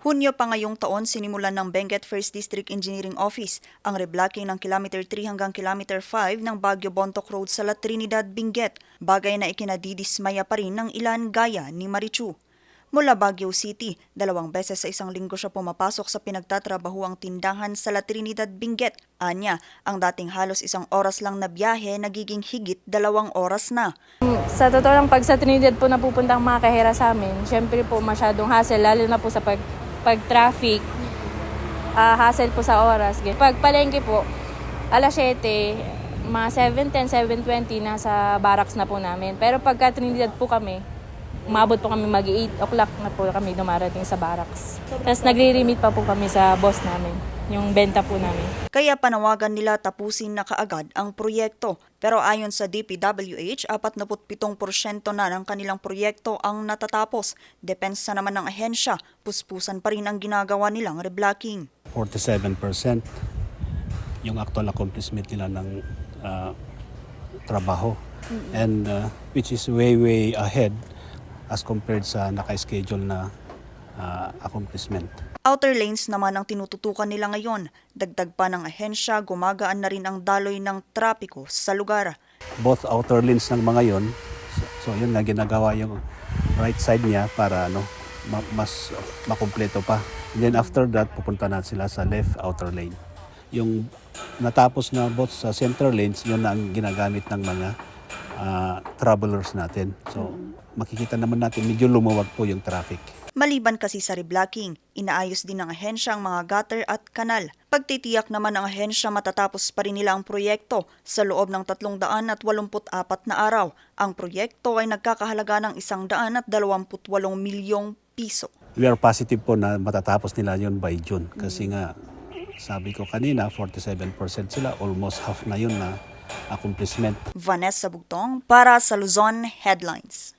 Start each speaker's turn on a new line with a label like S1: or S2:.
S1: Hunyo pa ngayong taon sinimulan ng Benguet First District Engineering Office ang reblocking ng kilometer 3 hanggang kilometer 5 ng Baguio Bontoc Road sa La Trinidad, Benguet, bagay na ikinadidismaya pa rin ng ilan gaya ni Marichu. Mula Baguio City, dalawang beses sa isang linggo siya pumapasok sa pinagtatrabaho ang tindahan sa La Trinidad, Benguet. Anya, ang dating halos isang oras lang na biyahe nagiging higit dalawang oras na.
S2: Sa totoo lang, pag sa Trinidad po napupunta ang mga kahera sa amin, syempre po masyadong hassle, lalo na po sa pag, pag-traffic, ah, hassle po sa oras. Pag palengke po, alas 7, mga 7.10, 7.20, nasa barracks na po namin. Pero pagka Trinidad po kami, umabot po kami mag 8 o'clock na po kami dumarating sa barracks. Tapos nagre-remit pa po kami sa boss namin, yung benta po namin.
S1: Kaya panawagan nila tapusin na kaagad ang proyekto. Pero ayon sa DPWH, 47% na ng kanilang proyekto ang natatapos. Depensa naman ng ahensya, puspusan pa rin ang ginagawa nilang reblocking.
S3: 47% yung actual accomplishment nila ng ah, trabaho. And ah, which is way, way ahead as compared sa naka-schedule na ah, accomplishment.
S1: Outer lanes naman ang tinututukan nila ngayon. Dagdag pa ng ahensya, gumagaan na rin ang daloy ng trapiko sa lugar.
S3: Both outer lanes ng mga yon, so, so yun na ginagawa yung right side niya para ano, ma- mas makumpleto pa. And then after that, pupunta na sila sa left outer lane. Yung natapos na both sa center lanes, yun na ang ginagamit ng mga ah, travelers natin. So makikita naman natin medyo lumuwag po yung traffic.
S1: Maliban kasi sa reblocking, inaayos din ng ahensya ang mga gutter at kanal. Pagtitiyak naman ng ahensya matatapos pa rin nila ang proyekto sa loob ng 384 na araw. Ang proyekto ay nagkakahalaga ng 128 milyong piso.
S3: We are positive po na matatapos nila yun by June. Kasi nga, sabi ko kanina, 47% sila, almost half na yun na accomplishment.
S1: Vanessa Bugtong para sa Luzon Headlines.